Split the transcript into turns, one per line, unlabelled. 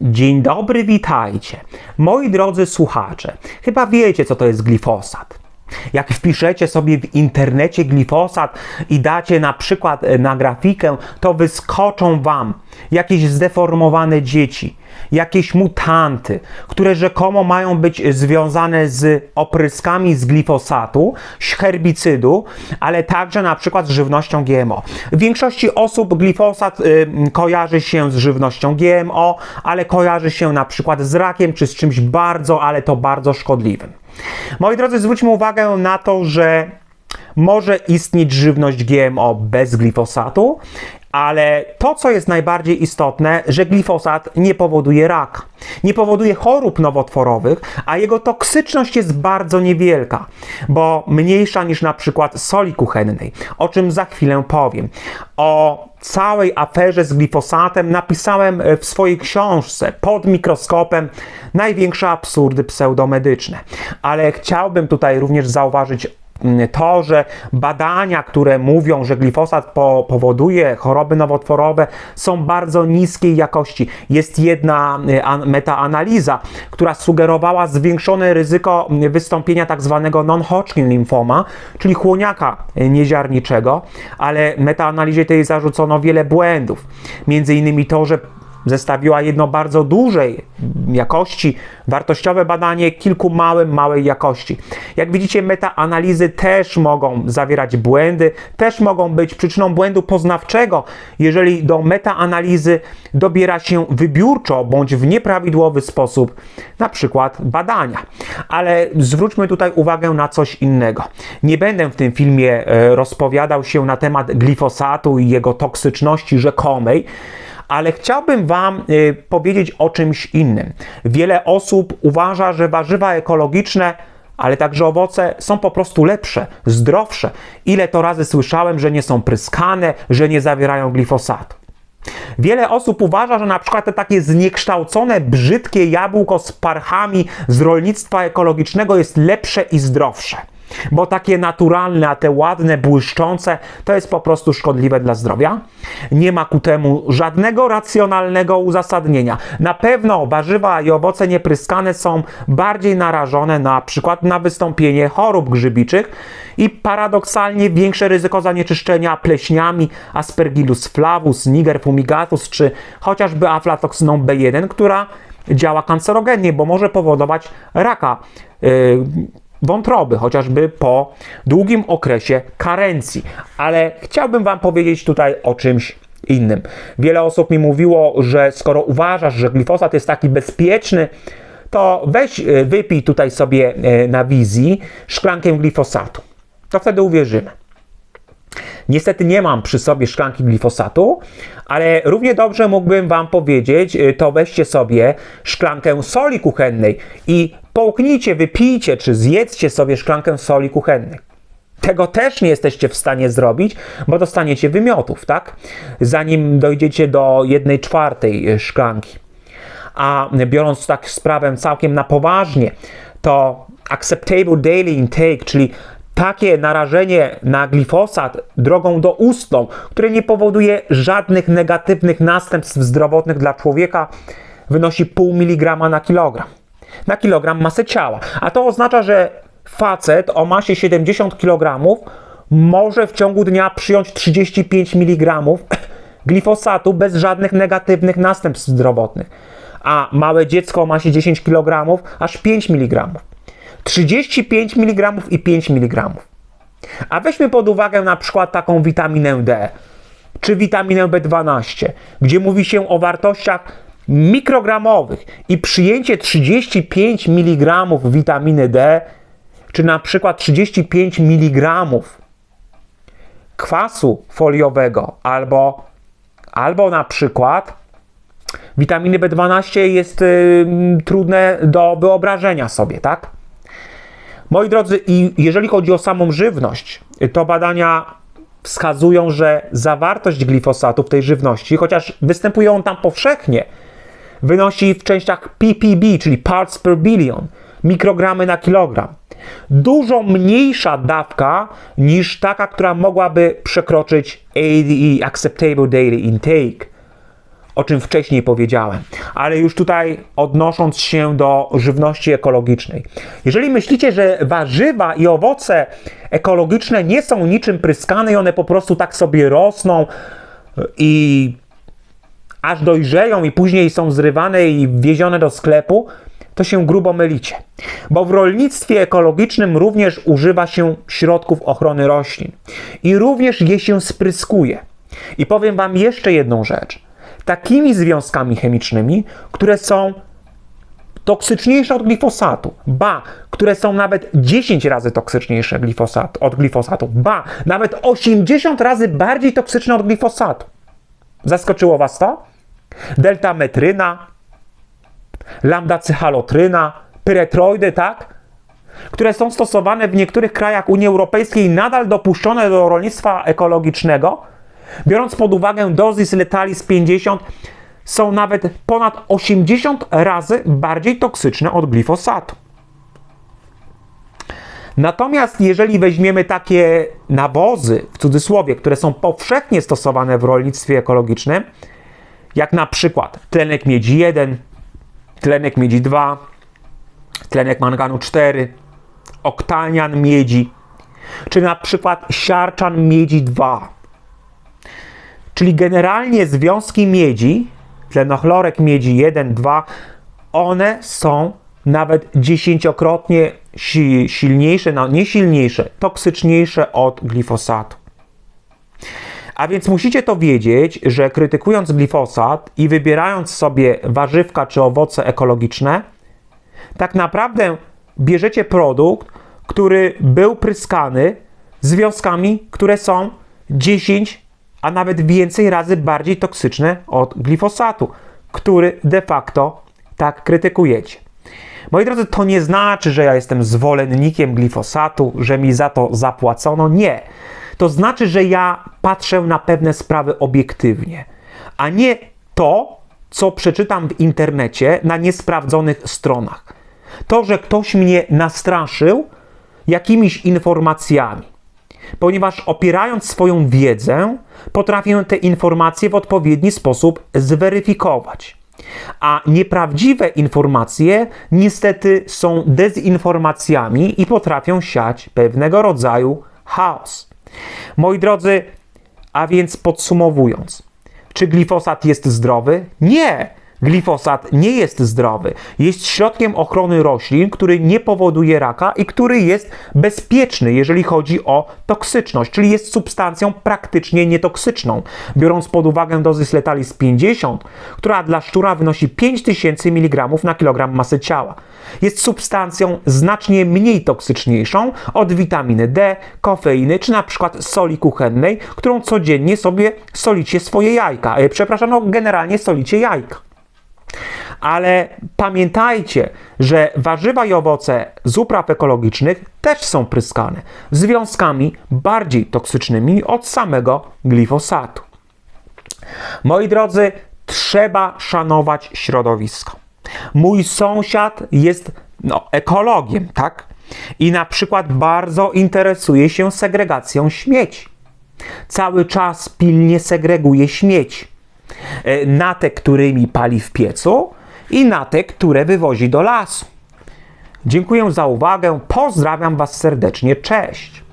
Dzień dobry, witajcie. Moi drodzy słuchacze, chyba wiecie, co to jest glifosat. Jak wpiszecie sobie w internecie glifosat i dacie na przykład e, na grafikę, to wyskoczą wam jakieś zdeformowane dzieci, jakieś mutanty, które rzekomo mają być związane z opryskami z glifosatu, z herbicydu, ale także na przykład z żywnością GMO. W większości osób glifosat y, kojarzy się z żywnością GMO, ale kojarzy się na przykład z rakiem czy z czymś bardzo, ale to bardzo szkodliwym. Moi drodzy, zwróćmy uwagę na to, że może istnieć żywność GMO bez glifosatu, ale to, co jest najbardziej istotne, że glifosat nie powoduje raka, nie powoduje chorób nowotworowych, a jego toksyczność jest bardzo niewielka, bo mniejsza niż na przykład soli kuchennej, o czym za chwilę powiem. O całej aferze z glifosatem napisałem w swojej książce pod mikroskopem największe absurdy pseudomedyczne. Ale chciałbym tutaj również zauważyć to, że badania, które mówią, że glifosat po, powoduje choroby nowotworowe, są bardzo niskiej jakości. Jest jedna y, metaanaliza, która sugerowała zwiększone ryzyko wystąpienia tak zwanego non-Hodgkin lymfoma, czyli chłoniaka nieziarniczego, ale metaanalizie tej zarzucono wiele błędów. Między innymi to, że zestawiła jedno bardzo dużej jakości, wartościowe badanie kilku małym, małej jakości. Jak widzicie, metaanalizy też mogą zawierać błędy, też mogą być przyczyną błędu poznawczego, jeżeli do metaanalizy dobiera się wybiórczo bądź w nieprawidłowy sposób, na przykład badania. Ale zwróćmy tutaj uwagę na coś innego. Nie będę w tym filmie e, rozpowiadał się na temat glifosatu i jego toksyczności rzekomej, ale chciałbym Wam y, powiedzieć o czymś innym. Wiele osób uważa, że warzywa ekologiczne ale także owoce są po prostu lepsze, zdrowsze. Ile to razy słyszałem, że nie są pryskane, że nie zawierają glifosatu. Wiele osób uważa, że na przykład te takie zniekształcone, brzydkie jabłko z parchami z rolnictwa ekologicznego jest lepsze i zdrowsze. Bo takie naturalne, a te ładne, błyszczące, to jest po prostu szkodliwe dla zdrowia. Nie ma ku temu żadnego racjonalnego uzasadnienia. Na pewno warzywa i owoce niepryskane są bardziej narażone na przykład na wystąpienie chorób grzybiczych i paradoksalnie większe ryzyko zanieczyszczenia pleśniami Aspergillus flavus, Niger fumigatus czy chociażby aflatoksyną B1, która działa kancerogennie, bo może powodować raka. Yy, wątroby, chociażby po długim okresie karencji. Ale chciałbym Wam powiedzieć tutaj o czymś innym. Wiele osób mi mówiło, że skoro uważasz, że glifosat jest taki bezpieczny, to weź, e, wypij tutaj sobie e, na wizji szklankę glifosatu. To wtedy uwierzymy. Niestety nie mam przy sobie szklanki glifosatu, ale równie dobrze mógłbym Wam powiedzieć, y, to weźcie sobie szklankę soli kuchennej i połknijcie, wypijcie czy zjedzcie sobie szklankę soli kuchennej. Tego też nie jesteście w stanie zrobić, bo dostaniecie wymiotów, tak? Zanim dojdziecie do jednej czwartej y, szklanki. A biorąc tak sprawę całkiem na poważnie, to acceptable daily intake, czyli takie narażenie na glifosat drogą doustną, które nie powoduje żadnych negatywnych następstw zdrowotnych dla człowieka, wynosi pół miligrama na kilogram. Na kilogram masy ciała. A to oznacza, że facet o masie 70 kg może w ciągu dnia przyjąć 35 mg glifosatu bez żadnych negatywnych następstw zdrowotnych. A małe dziecko o masie 10 kg aż 5 mg. 35 mg i 5 mg. A weźmy pod uwagę na przykład taką witaminę D czy witaminę B12, gdzie mówi się o wartościach mikrogramowych i przyjęcie 35 mg witaminy D, czy na przykład 35 mg kwasu foliowego, albo, albo na przykład witaminy B12 jest y, trudne do wyobrażenia sobie, tak? Moi drodzy, i jeżeli chodzi o samą żywność, to badania wskazują, że zawartość glifosatu w tej żywności, chociaż występuje on tam powszechnie, wynosi w częściach ppb, czyli parts per billion, mikrogramy na kilogram. Dużo mniejsza dawka niż taka, która mogłaby przekroczyć ADE, Acceptable Daily Intake. O czym wcześniej powiedziałem, ale już tutaj odnosząc się do żywności ekologicznej. Jeżeli myślicie, że warzywa i owoce ekologiczne nie są niczym pryskane i one po prostu tak sobie rosną i aż dojrzeją i później są zrywane i wiezione do sklepu, to się grubo mylicie. Bo w rolnictwie ekologicznym również używa się środków ochrony roślin i również je się spryskuje. I powiem Wam jeszcze jedną rzecz. Takimi związkami chemicznymi, które są toksyczniejsze od glifosatu, ba, które są nawet 10 razy toksyczniejsze glifosat, od glifosatu, ba, nawet 80 razy bardziej toksyczne od glifosatu. Zaskoczyło Was to? Deltametryna, lambdacyhalotryna, pyretroidy, tak? Które są stosowane w niektórych krajach Unii Europejskiej nadal dopuszczone do rolnictwa ekologicznego, biorąc pod uwagę dozis letalis 50, są nawet ponad 80 razy bardziej toksyczne od glifosatu. Natomiast jeżeli weźmiemy takie nawozy, w cudzysłowie, które są powszechnie stosowane w rolnictwie ekologicznym, jak na przykład tlenek miedzi 1, tlenek miedzi 2, tlenek manganu 4, oktanian miedzi, czy na przykład siarczan miedzi 2. Czyli generalnie związki miedzi, tlenochlorek miedzi 1, 2, one są nawet dziesięciokrotnie silniejsze, no nie silniejsze, toksyczniejsze od glifosatu. A więc musicie to wiedzieć, że krytykując glifosat i wybierając sobie warzywka czy owoce ekologiczne, tak naprawdę bierzecie produkt, który był pryskany związkami, które są 10, a nawet więcej razy bardziej toksyczne od glifosatu, który de facto tak krytykujecie. Moi drodzy, to nie znaczy, że ja jestem zwolennikiem glifosatu, że mi za to zapłacono. Nie. To znaczy, że ja patrzę na pewne sprawy obiektywnie, a nie to, co przeczytam w internecie na niesprawdzonych stronach. To, że ktoś mnie nastraszył jakimiś informacjami, ponieważ opierając swoją wiedzę, potrafię te informacje w odpowiedni sposób zweryfikować. A nieprawdziwe informacje niestety są dezinformacjami i potrafią siać pewnego rodzaju chaos. Moi drodzy, a więc podsumowując, czy glifosat jest zdrowy? Nie! Glifosat nie jest zdrowy. Jest środkiem ochrony roślin, który nie powoduje raka i który jest bezpieczny, jeżeli chodzi o toksyczność, czyli jest substancją praktycznie nietoksyczną. Biorąc pod uwagę dozys letalis 50, która dla szczura wynosi 5000 mg na kilogram masy ciała. Jest substancją znacznie mniej toksyczniejszą od witaminy D, kofeiny czy na przykład soli kuchennej, którą codziennie sobie solicie swoje jajka. E, przepraszam, no generalnie solicie jajka. Ale pamiętajcie, że warzywa i owoce z upraw ekologicznych też są pryskane związkami bardziej toksycznymi od samego glifosatu. Moi drodzy, trzeba szanować środowisko. Mój sąsiad jest no, ekologiem, tak? I na przykład bardzo interesuje się segregacją śmieci. Cały czas pilnie segreguje śmieci na te, którymi pali w piecu i na te, które wywozi do lasu. Dziękuję za uwagę, pozdrawiam Was serdecznie, cześć.